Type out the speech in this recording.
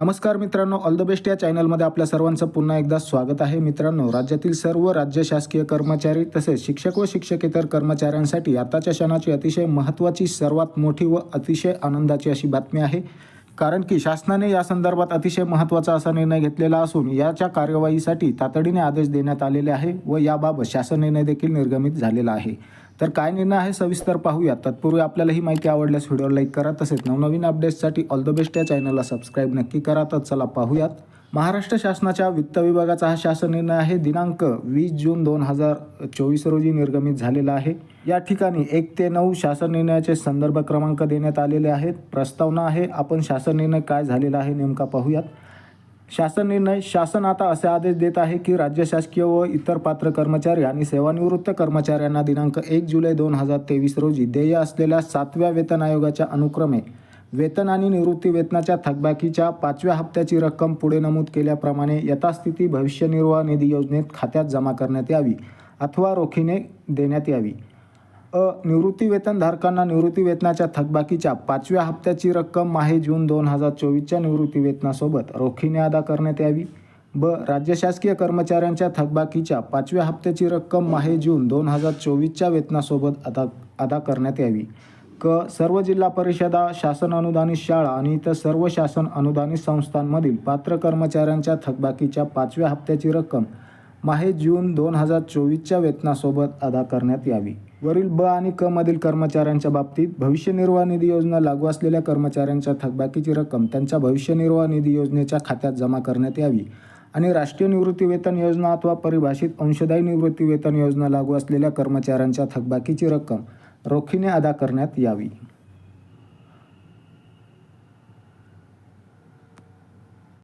नमस्कार मित्रांनो all the best या चॅनलमध्ये आपल्या सर्वांचं पुन्हा एकदा स्वागत आहे. मित्रांनो राज्यातील सर्व राज्य शासकीय कर्मचारी तसेच शिक्षक व शिक्षकेतर कर्मचाऱ्यांसाठी आताच्या क्षणाची अतिशय महत्त्वाची सर्वात मोठी व अतिशय आनंदाची अशी बातमी आहे. कारण की शासनाने या संदर्भात अतिशय महत्त्वाचा असा निर्णय घेतलेला असून याच्या कार्यवाहीसाठी तातडीने आदेश देण्यात आलेले आहे व याबाबत शासन निर्णय देखील निर्गमित झालेला आहे. तर काय निर्णय आहे सविस्तर पाहूया तत्पूर्वी आपल्याला ही माहिती आवडल्यास व्हिडिओ लाईक करा तसेच नवनवीन अपडेट्ससाठी ऑल द बेस्ट या चॅनलला सबस्क्राईब नक्की करा. तर चला पाहूयात. महाराष्ट्र शासनाच्या वित्त विभागाचा हा शासन निर्णय आहे. दिनांक वीस जून दोन हजार चोवीस रोजी निर्गमित झालेला आहे. या ठिकाणी एक ते नऊ शासन निर्णयाचे संदर्भ क्रमांक देण्यात आलेले आहेत. प्रस्तावना आहे. आपण शासन निर्णय काय झालेला आहे नेमका पाहूयात. शासन निर्णय शासन आता असे आदेश देत आहे की राज्य शासकीय व इतर पात्र कर्मचारी आणि सेवानिवृत्त कर्मचाऱ्यांना दिनांक एक जुलै दोन हजार तेवीस रोजी देय असलेल्या सातव्या वेतन आयोगाच्या अनुक्रमे वेतन आणि निवृत्ती वेतनाच्या थकबाकीच्या पाचव्या हप्त्याची रक्कम पुढे नमूद केल्याप्रमाणे यथास्थिती भविष्य निर्वाह निधी योजनेत खात्यात जमा करण्यात यावी अथवा रोखीने देण्यात यावी. अ निवृत्तीवेतनधारकांना निवृत्तीवेतनाच्या निवृत्ती वेतनाच्या थकबाकीच्या पाचव्या हप्त्याची रक्कम माहे जून दोन हजार चोवीसच्या निवृत्तीवेतनासोबत. रोखीने अदा करण्यात यावी. ब. राज्य शासकीय कर्मचाऱ्यांच्या थकबाकीच्या पाचव्या हप्त्याची रक्कम माहे जून दोन हजार चोवीसच्या वेतनासोबत अदा अदा करण्यात यावी. क. सर्व जिल्हा परिषदा शासन अनुदानित शाळा आणि इतर सर्व शासन अनुदानित संस्थांमधील पात्र कर्मचाऱ्यांच्या थकबाकीच्या पाचव्या हप्त्याची रक्कम माहे जून दोन हजार चोवीसच्या वेतनासोबत अदा करण्यात यावी. वरील ब आणि क मधील कर्मचाऱ्यांच्या बाबतीत भविष्य निर्वाह निधी योजना लागू असलेल्या कर्मचाऱ्यांच्या थकबाकीची रक्कम त्यांच्या भविष्य निर्वाह निधी योजनेच्या खात्यात जमा करण्यात यावी. आणि राष्ट्रीय निवृत्ती वेतन योजना अथवा परिभाषित अंशदायी निवृत्ती वेतन योजना लागू असलेल्या कर्मचाऱ्यांच्या थकबाकीची रक्कम रोखीने अदा करण्यात यावी.